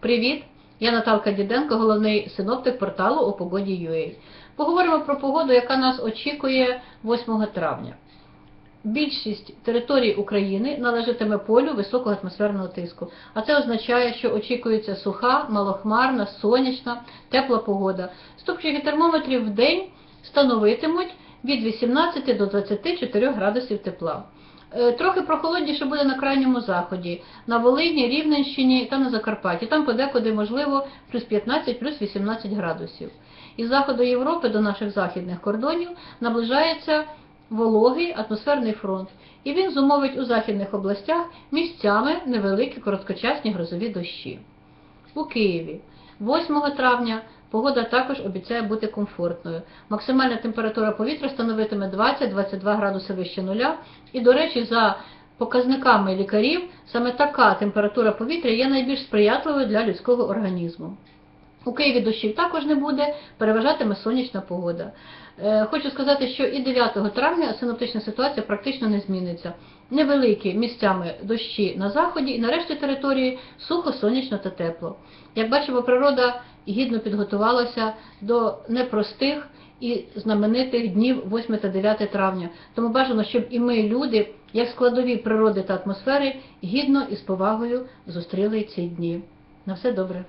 Привіт! Я Наталка Діденко, головний синоптик порталу о погоді.ua. Поговоримо про погоду, яка нас очікує 8 травня. Більшість територій України належатиме полю високого атмосферного тиску, а це означає, що очікується суха, малохмарна, сонячна, тепла погода. Ступчики термометрів в день становитимуть від 18 до 24 градусів тепла. Е, Трохи прохолодніше буде на крайньому заході, на Волині, Рівненщині та на Закарпатті. Там подекуди можливо плюс 15, плюс 18 градусів. Із заходу Європи до наших західних кордонів наближається вологий атмосферний фронт, і він зумовить у західних областях місцями невеликі короткочасні грозові дощі. У Києві 8 травня погода також обіцяє бути комфортною. Максимальна температура повітря становитиме 20-22 градуси вище нуля. І, до речі, за показниками лікарів, саме така температура повітря є найбільш сприятливою для людського організму. У Києві дощів також не буде, переважатиме сонячна погода. Е, Хочу сказати, що і 9 травня синоптична ситуація практично не зміниться. Невеликі місцями дощі на заході і на решті території сухо, сонячно та тепло. Як бачимо, природа гідно підготувалася до непростих і знаменитих днів 8 та 9 травня. Тому бажано, щоб і ми, люди, як складові природи та атмосфери, гідно і з повагою зустріли ці дні. На все добре.